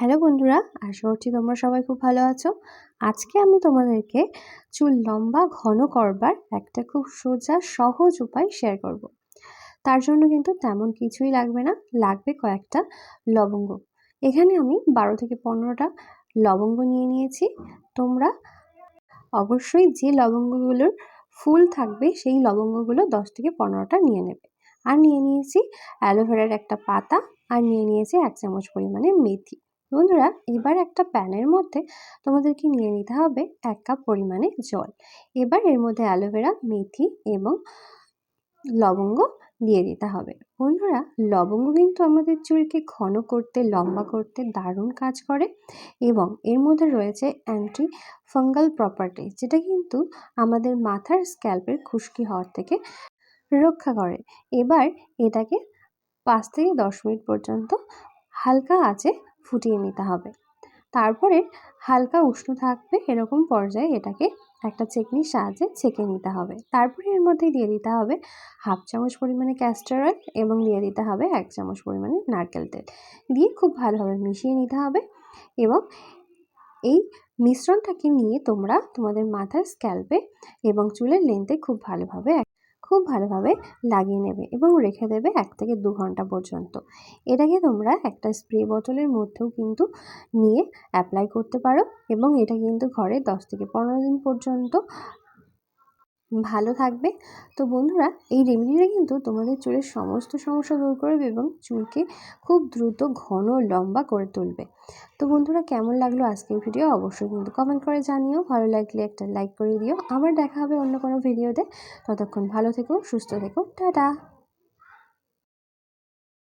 Hello বন্ধুরা, আশা করছি তোমরা সবাই খুব ভালো আছো। আজকে আমি তোমাদেরকে চুল লম্বা, ঘন করবার একটা খুব সোজা, সহজ উপায় শেয়ার করব। তার জন্য কিন্তু তেমন কিছুই লাগবে না, লাগবে কয়েকটা লবঙ্গ। এখানে আমি বারো থেকে পনেরোটা লবঙ্গ নিয়ে নিয়েছি। তোমরা অবশ্যই যে লবঙ্গগুলোর ফুল থাকবে, সেই লবঙ্গগুলো দশ থেকে পনেরোটা নিয়ে নেবে। আর নিয়ে নিয়েছি অ্যালোভেরার একটা পাতা, আর নিয়ে নিয়েছি এক চামচ পরিমাণে মেথি। বন্ধুরা, এবার একটা প্যানের মধ্যে তোমাদেরকে নিয়ে নিতে হবে এক কাপ পরিমাণে জল। এবার এর মধ্যে অ্যালোভেরা, মেথি এবং লবঙ্গ দিয়ে দিতে হবে। বন্ধুরা, লবঙ্গ কিন্তু আমাদের চুলকে ঘন করতে, লম্বা করতে দারুণ কাজ করে এবং এর মধ্যে রয়েছে অ্যান্টি ফাঙ্গাল প্রপার্টি যেটা কিন্তু আমাদের মাথার স্ক্যাল্পের খুশকি হওয়ার থেকে রক্ষা করে। এবার এটাকে পাঁচ থেকে দশ মিনিট পর্যন্ত হালকা আঁচে ফুটিয়ে নিতে হবে। তারপরে হালকা উষ্ণ থাকবে এরকম পর্যায়ে এটাকে একটা চেকনির সাহায্যে ছেঁকে নিতে হবে। তারপরে এর মধ্যে দিয়ে দিতে হবে হাফ চামচ পরিমাণে ক্যাস্টার অয়েল এবং দিয়ে দিতে হবে এক চামচ পরিমাণে নারকেল তেল। দিয়ে খুব ভালোভাবে মিশিয়ে নিতে হবে এবং এই মিশ্রণটাকে নিয়ে তোমরা তোমাদের মাথার স্ক্যাল্পে এবং চুলের লেন্থে খুব ভালোভাবে খুব ভালোভাবে লাগিয়ে নেবে এবং রেখে দেবে এক থেকে দু ঘণ্টা পর্যন্ত। এটাকে তোমরা একটা স্প্রে বোতলের মধ্যেও কিন্তু নিয়ে অ্যাপ্লাই করতে পারো এবং এটা কিন্তু ঘরে দশ থেকে পনেরো দিন পর্যন্ত ভালো থাকবে। তো বন্ধুরা, এই রেমেডিটা কিন্তু তোমাদের চুলের সমস্ত সমস্যা দূর করবে এবং চুলকে খুব দ্রুত ঘন লম্বা করে তুলবে। তো বন্ধুরা, কেমন লাগল আজকের ভিডিও অবশ্যই কিন্তু কমেন্ট করে জানিও। ভালো লাগলে একটা লাইক করে দিও। আবার দেখা হবে অন্য কোনো ভিডিওতে ততক্ষণ ভালো থেকো, সুস্থ থেকো। টাটা!